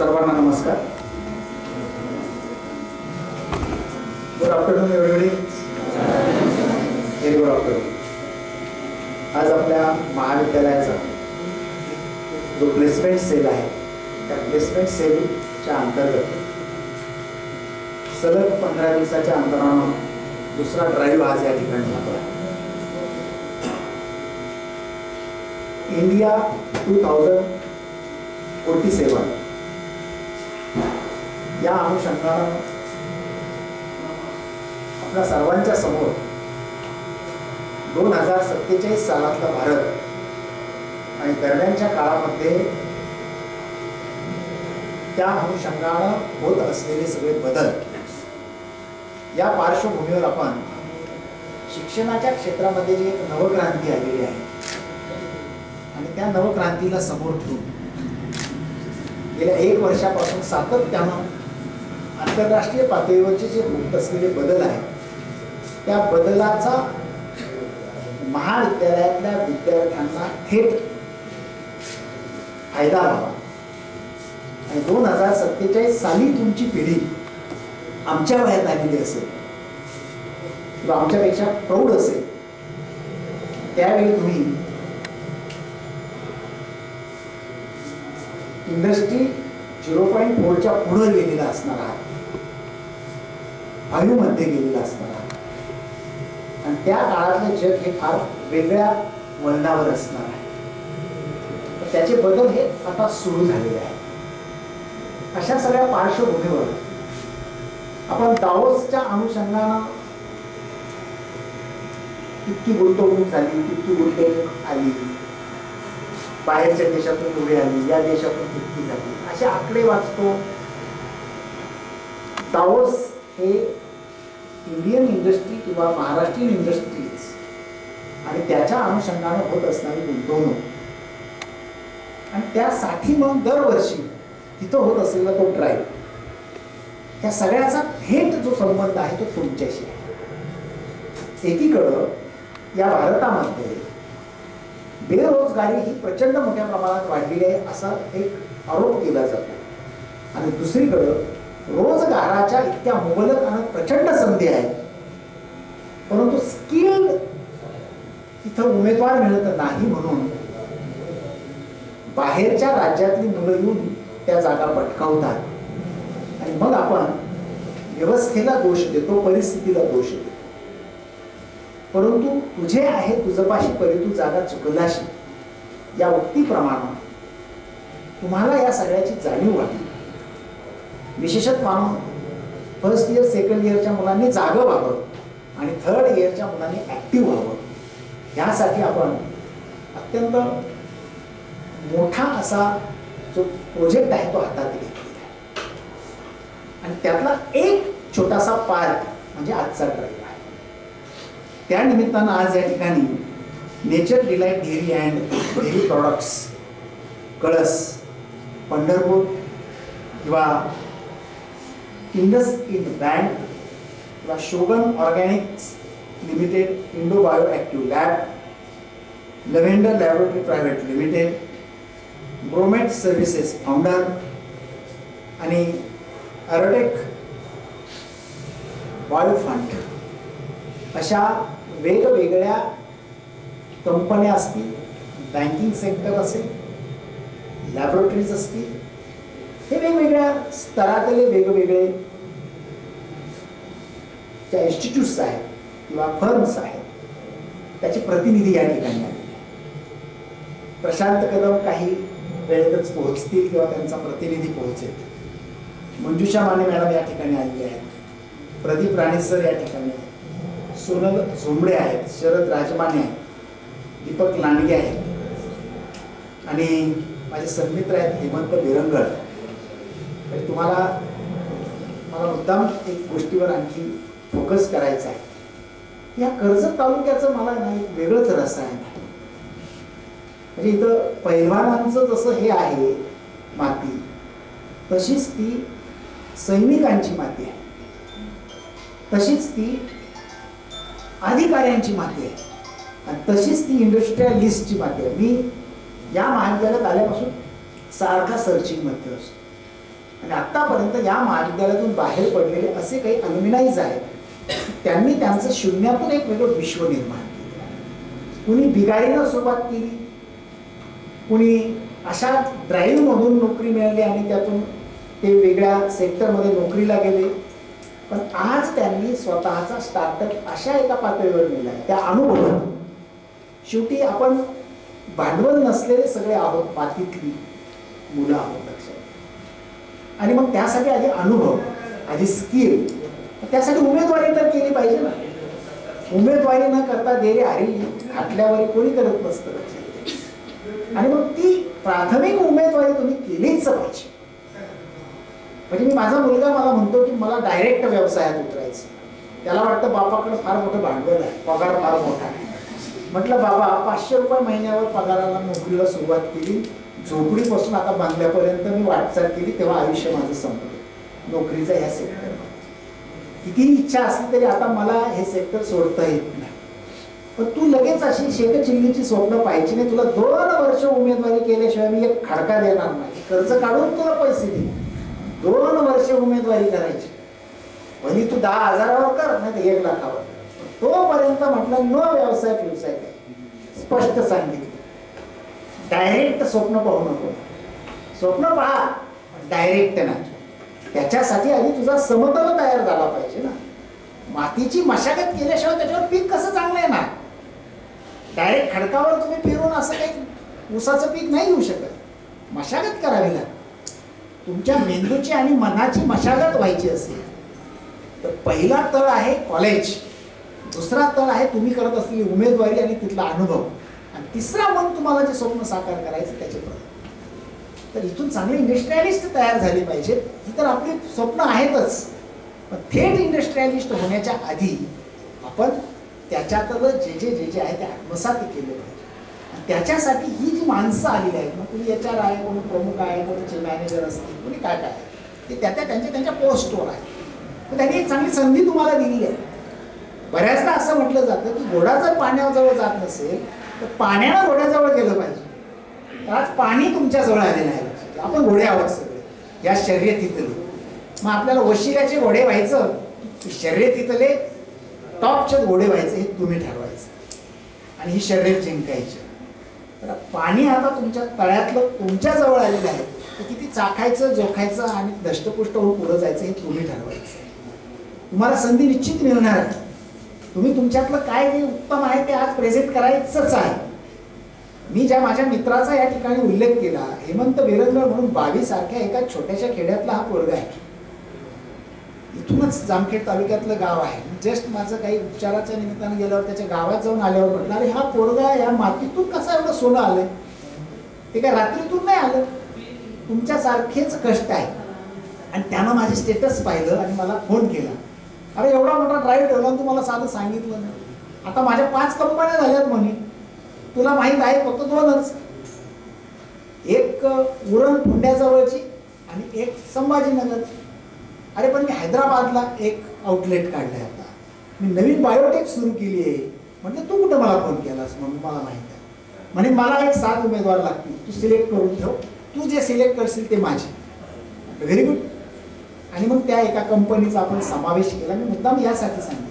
सर्वांना नमस्कार. Good afternoon एवढी व्हेरी गुड आफ्टरनून आज आपल्या महाविद्यालयाचा जो प्लेसमेंट सेल आहे त्या प्लेसमेंट सेलच्या अंतर्गत सलग पंधरा दिवसाच्या अंतरानं दुसरा ड्राईव्ह आज या ठिकाणी होतो India two thousand forty seven या अनुषंगानं आपल्या सर्वांच्या समोर दोन हजार सत्तेचाळीस सालातला भारत आणि दरम्यानच्या काळामध्ये त्या अनुषंगानं होत असलेले सगळे बदल या पार्श्वभूमीवर आपण शिक्षणाच्या क्षेत्रामध्ये जी एक नवक्रांती आलेली आहे आणि त्या नवक्रांतीला समोर ठेवून गेल्या एक वर्षापासून सातत्यानं आंतरराष्ट्रीय पातळीवरचे जे होत असलेले बदल आहेत त्या बदलाचा महाविद्यालयातल्या विद्यार्थ्यांना थेट फायदा व्हावा. आणि दोन हजार सत्तेचाळीस साली तुमची पिढी आमच्या वयात आलेली असेल किंवा आमच्यापेक्षा प्रौढ असेल त्यावेळी तुम्ही इंडस्ट्री झिरो पॉईंट फोरच्या पुढे गेलेला असणार आहात. वायूमध्ये गेलेला असणार आणि त्या काळातलं जग हे फार वेगळ्या वळणावर असणार आहे. त्याचे बदल हे आता सुरू झालेले आहेत. अशा सगळ्या पार्श्वभूमीवर आपण दावोसच्या अनुषंगानं इतकी गुंतवणूक झाली तितकी गुंतवणूक आली. बाहेरच्या देशातून पुढे आली या देशातून तितकी झाली असे आकडे वाचतो. दावोस हे इंडियन इंडस्ट्री किंवा महाराष्ट्रीयन इंडस्ट्रीज आणि त्याच्या अनुषंगानं होत असणारी गुंतवणूक. आणि त्यासाठी मग दरवर्षी तिथं होत असलेला तो ड्राईव्ह त्या सगळ्याचा थेट जो संबंध आहे तो तुमच्याशी आहे. एकीकडं या भारतामध्ये बेरोजगारी ही प्रचंड मोठ्या प्रमाणात वाढलेली आहे असा एक आरोप केला जातो. आणि दुसरीकडं रोजगाराच्या इतक्या मुबलक आणि प्रचंड संधी आहेत. परंतु स्किल इथं उमेदवार मिळत नाही म्हणून बाहेरच्या राज्यातली मुलं येऊन त्या जागा पटकावतात. आणि मग आपण व्यवस्थेला दोष देतो परिस्थितीला दोष देतो. परंतु तुझे आहे तुझपाशी परी तू जागा चुकलाशी. या उक्तीप्रमाणे तुम्हाला या सगळ्याची जाणीव वाटली विशेषत्वानं फर्स्ट इयर सेकंड इयरच्या मुलांनी जागं व्हावं आणि थर्ड इयरच्या मुलांनी ॲक्टिव्ह व्हावं. यासाठी आपण अत्यंत मोठा असा जो प्रोजेक्ट आहे तो हातात घेतलेला आहे. आणि त्यातला एक छोटासा पार्ट म्हणजे आजचा ड्राईव्ह आहे. त्या निमित्तानं आज या ठिकाणी nature delight dairy and dairy products Kalas Pandharpur किंवा इंडस इंड बँक किंवा Shogun organics limited Indo bio active lab lavender laboratory private limited Bromate services founder आणि अरोटेक बायो फंड अशा वेगवेगळ्या कंपन्या असतील बँकिंग सेक्टर असेल लॅबोरेटरीज असतील हे वेगवेगळ्या स्तरातले वेगवेगळे ज्या इन्स्टिट्यूट्स आहेत किंवा फर्म्स आहेत त्याचे प्रतिनिधी या ठिकाणी आले प्रशांत कदम काही वेळेतच पोहोचतील किंवा त्यांचा प्रतिनिधी पोहोचेल. मंजुषा माने मॅडम या ठिकाणी आलेले आहेत. प्रदीप राणे सर या ठिकाणी आहेत. सोनल झोंबडे आहेत. शरद राजमाने आहेत. दीपक लांडगे आहेत. आणि माझे सन्मित्र आहेत हेमंत बिरंगड. म्हणजे तुम्हाला मला मुद्दाम एक गोष्टीवर आणखी फोकस करायचा आहे. या कर्जत तालुक्याचं मला नाही वेगळंच रसायन आहे. म्हणजे इथं पैलवानांचं जसं हे आहे माती तशीच ती सैनिकांची माती आहे. तशीच ती अधिकाऱ्यांची माती आहे. आणि तशीच ती इंडस्ट्रियलिस्टची माती आहे. मी या महाविद्यालयात आल्यापासून सारखा सर्चिंगमध्ये असतो. आणि आतापर्यंत या महाविद्यालयातून बाहेर पडलेले असे काही अलमिनाईज आहेत त्यांनी त्यांचं शून्यातून एक वेगळं विश्व निर्माण केलं कुणी बिगाडीनं सुरुवात केली कुणी अशा ड्राईव्हमधून नोकरी मिळाली आणि त्यातून ते वेगळ्या सेक्टरमध्ये नोकरीला गेले. पण आज त्यांनी स्वतःचा स्टार्टअप अशा एका पातळीवर नेला त्या अनुभवात शेवटी आपण भांडवल नसलेले सगळे आहोत मातीतली मुलं आहोत लक्षात. आणि मग त्यासाठी आधी अनुभव आधी स्किल त्यासाठी उमेदवारी तर केली पाहिजे ना. उमेदवारी न करता देरी आरी खाटल्यावर कोणी करत नसतं आणि मग ती प्राथमिक उमेदवारी तुम्ही केलीच पाहिजे. म्हणजे मी माझा मुलगा मला म्हणतो की मला डायरेक्ट व्यवसायात उतरायचं. त्याला वाटतं बापाकडे फार मोठं भांडवल आहे पगार फार मोठा आहे. म्हटलं बाबा पाचशे रुपये महिन्यावर पगाराला नोकरीला सुरुवात केली. झोपडीपासून आता बांधल्यापर्यंत मी वाटचाल केली तेव्हा आयुष्य माझं संपलं. नोकरीचं ह्या सेक्टर कितीही इच्छा असली तरी आता मला हे सेक्टर सोडता येत नाही. पण तू लगेच अशी शेकचिल्लीची स्वप्न पाहिजे नाही. तुला दोन वर्ष उमेदवारी केल्याशिवाय मी एक खडका देणार नाही. कर्ज काढून तुला पैसे दे दोन वर्ष उमेदवारी करायची. भली तू दहा हजारावर कर नाही तर एक लाखावर तोपर्यंत म्हटलं न व्यवसाय व्यवसाय काय स्पष्ट सांगितलं. डायरेक्ट स्वप्न पाहू नको. स्वप्न पहा डायरेक्ट नाही. त्याच्यासाठी आधी तुझा समतल तयार झाला पाहिजे ना. मातीची मशागत केल्याशिवाय त्याच्यावर पीक कसं चांगलं आहे ना? डायरेक्ट खडकावर तुम्ही फिरून असं काही ऊसाचं पीक नाही घेऊ शकत. मशागत करावी लागते. तुमच्या मेंदूची आणि मनाची मशागत व्हायची असेल तर पहिला तळ आहे कॉलेज दुसरा तळ आहे तुम्ही करत असलेली उमेदवारी आणि तिथला अनुभव. आणि तिसरा मग तुम्हाला जे स्वप्न साकार करायचं त्याचे प्रयत्न तर इथून चांगले इंडस्ट्रियलिस्ट तयार झाले पाहिजेत ही तर आपली स्वप्न आहेतच. पण थेट इंडस्ट्रियलिस्ट होण्याच्या आधी आपण त्याच्यातलं जे जे जे जे आहे ते आत्मसात केले पाहिजे. आणि त्याच्यासाठी ही जी माणसं आलेली आहेत मग कोणी एच आर आहे कोणी प्रमुख आहे कोणी मॅनेजर असतील कोणी काय काय आहे ते त्या त्या त्यांच्या त्यांच्या पोस्टवर आहे पण त्यांनी एक चांगली संधी तुम्हाला दिली आहे. बऱ्याचदा असं म्हटलं जातं की घोडा जर पाण्याजवळ जात नसेल तर पाण्यानं घोड्याजवळ गेलं पाहिजे. आज पाणी तुमच्याजवळ आलेलं आहे. आपण घोडे आहोत सगळे. या शर्यतीतले. मग आपल्याला वशिल्याचे घोडे व्हायचं की शर्यतीतले टॉपचे घोडे व्हायचे हे तुम्ही ठरवायचं. आणि ही शर्यत जिंकायची. तर पाणी आता तुमच्या तळ्यातलं तुमच्याजवळ आलेलं आहे. ते किती चाखायचं जोखायचं आणि दष्टपुष्ट होऊन पुढं जायचं हे तुम्ही ठरवायचं. तुम्हाला संधी निश्चित मिळणार आहे. तुम्ही तुमच्यातलं काय जे उत्तम आहे ते आज प्रेझेंट करायचंच आहे. मी ज्या माझ्या मित्राचा या ठिकाणी उल्लेख केला हेमंत बिरंगळ म्हणून बावी सारख्या एका छोट्याशा खेड्यातला हा पोरगा आहे. इथूनच जामखेड तालुक्यातलं गाव आहे. जस्ट माझं काही उपचाराच्या निमित्तानं गेल्यावर त्याच्या गावात जाऊन आल्यावर म्हटलं अरे हा पोरगा या मातीतून कसा एवढं सोनं आलंय? ते काय रात्रीतून नाही आलं? तुमच्यासारखेच कष्ट आहे. आणि त्यानं माझे स्टेटस पाहिलं आणि मला फोन केला. अरे एवढा मोठा ड्राईव्ह ठेवला आणि तुम्हाला साधं सांगितलं नाही. आता माझ्या पाच कंपन्या झाल्यात म्हणे. तुला माहीत आहे फक्त दोनच. एक उरण फुंड्याजवळची आणि एक संभाजीनगरची. अरे पण मी हैदराबादला एक आउटलेट काढलंय आता. मी नवीन बायोटेक सुरू केली आहे. म्हणजे तू कुठं मला फोन केलास म्हणून मला माहीत आहे. म्हणे मला एक सात उमेदवार लागतील. तू सिलेक्ट करून ठेव. तू जे सिलेक्ट करशील ते माझे. व्हेरी गुड आणि मग त्या एका कंपनीचा आपण समावेश केला. मी मुद्दाम यासाठी सांगितलं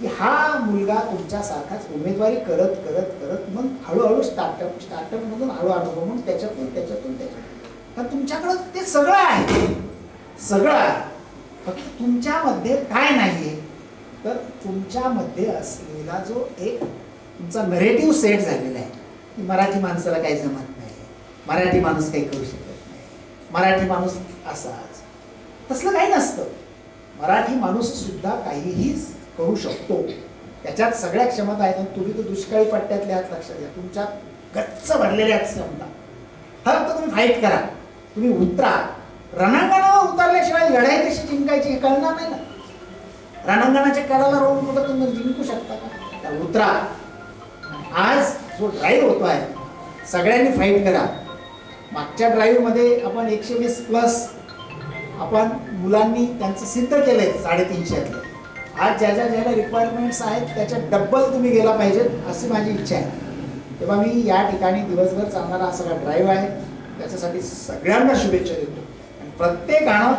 की हा मुलगा तुमच्यासारखाच उमेदवारी करत करत करत मग हळूहळू स्टार्टअप स्टार्टअपमधून हळू अनुभव त्याच्यातून त्याच्यातून त्याच्यातून. तर तुमच्याकडं ते सगळं आहे. सगळं आहे. फक्त तुमच्यामध्ये काय नाहीये. तर तुमच्यामध्ये असलेला जो एक तुमचा नरेटिव्ह सेट झालेला आहे की मराठी माणसाला काही जमत नाही. मराठी माणूस काही करू शकत नाही. मराठी माणूस असाच तसलं काही नसतं. मराठी माणूस सुद्धा काहीही करू शकतो. त्याच्यात सगळ्या क्षमता आहेत आणि तुम्ही तर दुष्काळी पट्ट्यातले आहात लक्षात घ्या. तुमच्या गच्च भरलेल्या आहेत क्षमता. फक्त तुम्ही फाईट करा. तुम्ही उतरा. रणांगणावर उतरल्याशिवाय लढाई कशी जिंकायची हे कळणार नाही ना. रणांगणाच्या कडाला रोवून कुठं तुम्ही जिंकू शकता का? उतरा. आज जो ड्राईव्ह होतो आहे सगळ्यांनी फाईट करा. मागच्या ड्राईव्हमध्ये आपण एकशे वीस प्लस आपण मुलांनी त्यांचं सिद्ध केलंय साडेतीनशेतलं आज ज्या ज्या ज्याला रिक्वायरमेंट्स आहेत त्याच्या डब्बल तुम्ही गेला पाहिजेत अशी माझी इच्छा आहे. तेव्हा मी या ठिकाणी दिवसभर चालणारा हा सगळा ड्राईव्ह आहे. त्याच्यासाठी सगळ्यांना शुभेच्छा देतो. आणि प्रत्येकानं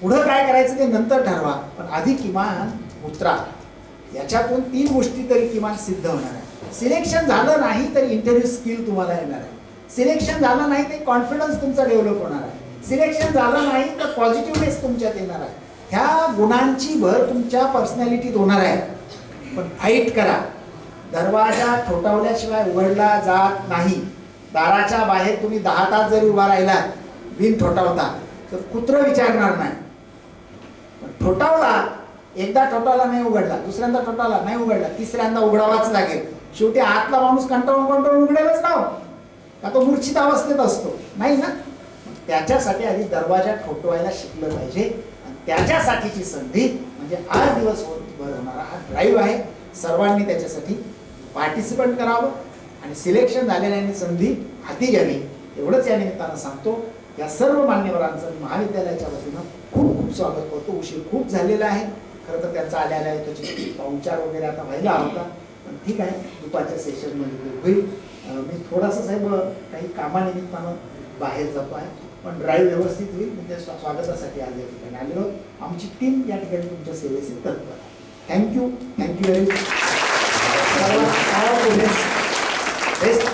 पुढं काय करायचं ते नंतर ठरवा पण आधी किमान उतरा. याच्यातून तीन गोष्टी तरी किमान सिद्ध होणार आहे सिलेक्शन झालं नाही तर इंटरव्ह्यू स्किल तुम्हाला येणार आहे. सिलेक्शन झालं नाही तर कॉन्फिडन्स तुमचा डेव्हलप होणार आहे. सिलेक्शन झालं नाही तर पॉझिटिव्हनेस तुमच्यात येणार आहे. ह्या गुणांची भर तुमच्या पर्सनॅलिटीत होणार आहे. पण फाईट करा. दरवाजा ठोठावल्याशिवाय उघडला जात नाही. दाराच्या बाहेर तुम्ही दहा तास जरी उभा राहिला बिन ठोठावता तर कुत्र विचारणार नाही. पण ठोठावला एकदा ठोठावला नाही उघडला दुसऱ्यांदा ठोठावला नाही उघडला तिसऱ्यांदा उघडावाच लागेल. शेवटी आतला माणूस कंटाळून कंटाळून उघडेलच नाव हो. का तो मूर्छित अवस्थेत असतो? नाही ना? त्याच्यासाठी आधी दरवाजा ठोठवायला शिकलं पाहिजे. आणि त्याच्यासाठीची संधी म्हणजे आज दिवस भर होणारा हा ड्राईव्ह आहे. सर्वांनी त्याच्यासाठी पार्टिसिपेट करावं आणि सिलेक्शन झालेल्यांनी संधी हाती घ्यावी. एवढंच या निमित्तानं सांगतो. या सर्व मान्यवरांचं महाविद्यालयाच्या वतीनं खूप खूप स्वागत करतो. उशीर खूप झालेला आहे. खरं तर त्यांचा आलेला आहे त्याची पाहुणचार वगैरे आता व्हायला होता. पण ठीक आहे. दुपारच्या सेशनमध्ये होईल. मी थोडासा साहेब काही कामानिमित्तानं बाहेर जातो आहे. पण ड्राईव्ह व्यवस्थित होईल म्हणजे स्वा- स्वागतासाठी आज या ठिकाणी आलेलो. आमची टीम या ठिकाणी तुमच्या सेवेसाठी तत्पर आहे thank you thank you very much best